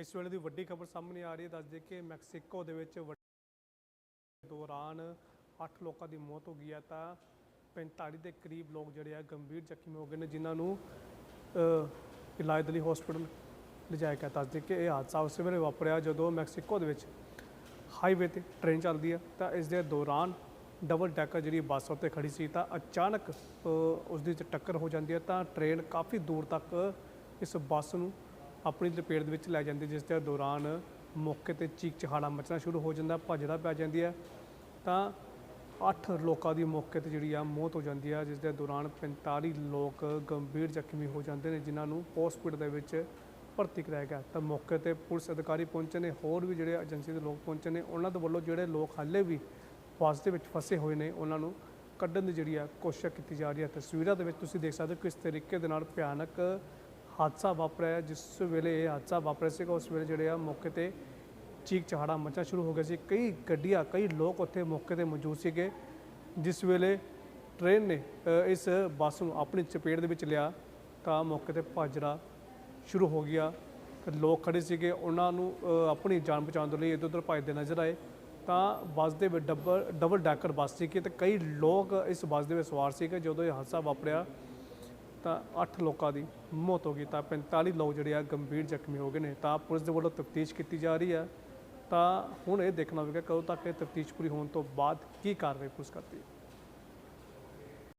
ਇਸ ਵੇਲੇ ਦੀ ਵੱਡੀ ਖਬਰ ਸਾਹਮਣੇ ਆ ਰਹੀ ਹੈ। ਦੱਸਦੇ ਕਿ ਮੈਕਸੀਕੋ ਦੇ ਵਿੱਚ ਵੱਡੀ ਦੌਰਾਨ 8 ਲੋਕਾਂ ਦੀ ਮੌਤ ਹੋ ਗਈ ਹੈ। ਤਾਂ 45 ਦੇ ਕਰੀਬ ਲੋਕ ਜਿਹੜੇ ਆ ਗੰਭੀਰ ਜ਼ਖਮੀ ਹੋ ਗਏ ਨੇ, ਜਿਨ੍ਹਾਂ ਨੂੰ ਇਲਾਜ ਦੇ ਲਈ ਹਸਪੀਟਲ ਲਿਜਾਇਆ ਗਿਆ। ਦੱਸਦੇ ਕਿ ਇਹ ਹਾਦਸਾ ਉਸ ਵੇਲੇ ਵਾਪਰਿਆ ਜਦੋਂ ਮੈਕਸੀਕੋ ਦੇ ਵਿੱਚ ਹਾਈਵੇ ਤੇ ਟ੍ਰੇਨ ਚੱਲਦੀ ਹੈ। ਤਾਂ ਇਸ ਦੇ ਦੌਰਾਨ ਡਬਲ ਡੈਕਰ ਜਿਹੜੀ ਬੱਸ ਉੱਤੇ ਖੜੀ ਸੀ, ਤਾਂ ਅਚਾਨਕ ਉਸ ਦੀ 'ਚ ਟੱਕਰ ਹੋ ਜਾਂਦੀ ਹੈ। ਤਾਂ ਟ੍ਰੇਨ ਕਾਫੀ ਦੂਰ ਤੱਕ ਇਸ ਬੱਸ ਨੂੰ ਆਪਣੀ ਲਪੇਟ ਦੇ ਵਿੱਚ ਲੈ ਜਾਂਦੀ, ਜਿਸ ਦੇ ਦੌਰਾਨ ਮੌਕੇ ਤੇ ਚੀਕ ਚਿਹਾੜਾ ਮਚਣਾ ਸ਼ੁਰੂ ਹੋ ਜਾਂਦਾ ਭੱਜੜਾ ਪੈ ਜਾਂਦੀ ਹੈ। ਤਾਂ 8 ਲੋਕਾਂ ਦੀ ਮੌਕੇ ਤੇ ਜਿਹੜੀ ਆ ਮੌਤ ਹੋ ਜਾਂਦੀ ਹੈ ਜਿਸ ਦੇ ਦੌਰਾਨ 45 ਲੋਕ ਗੰਭੀਰ ਜ਼ਖਮੀ ਹੋ ਜਾਂਦੇ ਨੇ, ਜਿਨ੍ਹਾਂ ਨੂੰ ਹਸਪੀਟਲ ਦੇ ਵਿੱਚ ਭਰਤੀ ਕਰਾਇਆ ਗਿਆ। ਤਾਂ ਮੌਕੇ ਤੇ ਪੁਲਿਸ ਅਧਿਕਾਰੀ ਪਹੁੰਚੇ ਨੇ, ਹੋਰ ਵੀ ਜਿਹੜੇ ਏਜੰਸੀ ਦੇ ਲੋਕ ਪਹੁੰਚੇ ਨੇ, ਉਹਨਾਂ ਦੇ ਵੱਲੋਂ ਜਿਹੜੇ ਲੋਕ ਹਾਲੇ ਵੀ ਬੱਸ ਦੇ ਵਿੱਚ ਫਸੇ ਹੋਏ ਨੇ, ਉਹਨਾਂ ਨੂੰ ਕੱਢਣ ਦੀ ਜਿਹੜੀ ਆ ਕੋਸ਼ਿਸ਼ ਕੀਤੀ ਜਾ ਰਹੀ ਹੈ। ਤਸਵੀਰਾਂ ਦੇ ਵਿੱਚ ਤੁਸੀਂ ਦੇਖ ਸਕਦੇ ਹੋ ਕਿਸ ਤਰੀਕੇ ਦੇ ਨਾਲ ਭਿਆਨਕ ਹਾਦਸਾ ਵਾਪਰਿਆ, ਜਿਸ ਵੇਲੇ ਇਹ ਹਾਦਸਾ ਵਾਪਰਿਆ ਸੀਗਾ, ਉਸ ਵੇਲੇ ਜਿਹੜੇ ਆ ਮੌਕੇ ਤੇ ਚੀਕ ਚਹਾੜਾ ਮਚਣਾ ਸ਼ੁਰੂ ਹੋ ਗਿਆ ਸੀ। ਕਈ ਗੱਡੀਆਂ, ਕਈ ਲੋਕ ਉੱਥੇ ਮੌਕੇ ਤੇ ਮੌਜੂਦ ਸੀਗੇ, ਜਿਸ ਵੇਲੇ ਟ੍ਰੇਨ ਨੇ ਇਸ ਬੱਸ ਨੂੰ ਆਪਣੀ ਚਪੇਟ ਦੇ ਵਿੱਚ ਲਿਆ, ਤਾਂ ਮੌਕੇ ਤੇ ਭਾਜੜਾ ਸ਼ੁਰੂ ਹੋ ਗਿਆ। ਤੇ ਲੋਕ ਖੜੇ ਸੀਗੇ, ਉਹਨਾਂ ਨੂੰ ਆਪਣੀ ਜਾਨ ਬਚਾਉਣ ਦੇ ਲਈ ਇੱਧਰ ਉੱਧਰ ਭੱਜਦੇ ਨਜ਼ਰ ਆਏ। ਤਾਂ ਬੱਸ ਦੇ ਵਿੱਚ ਡਬਲ ਡਬਲ ਡੈਕਰ ਬੱਸ ਸੀ ਤੇ ਕਈ ਲੋਕ ਇਸ ਬੱਸ ਦੇ ਵਿੱਚ ਸਵਾਰ ਸੀਗੇ। ਜਦੋਂ ਇਹ ਹਾਦਸਾ ਵਾਪਰਿਆ ਤਾਂ 8 ਲੋਕਾਂ ਦੀ ਮੌਤ ਹੋ ਗਈ, ਤਾਂ 45 ਲੋਕ ਜਿਹੜੇ ਆ ਗੰਭੀਰ ਜ਼ਖਮੀ ਹੋ ਗਏ ਨੇ। ਤਾਂ ਪੁਲਿਸ ਦੇ ਵੱਲੋਂ ਤਫਤੀਸ਼ ਕੀਤੀ ਜਾ ਰਹੀ ਆ ਤਾਂ ਹੁਣ ਇਹ ਦੇਖਣਾ ਹੋਵੇਗਾ ਕਦੋਂ ਤੱਕ ਇਹ ਤਫਤੀਸ਼ ਪੂਰੀ ਹੋਣ ਤੋਂ ਬਾਅਦ ਕੀ ਕਾਰਵਾਈ ਪੁਲਿਸ ਕਰਦੀ ਹੈ।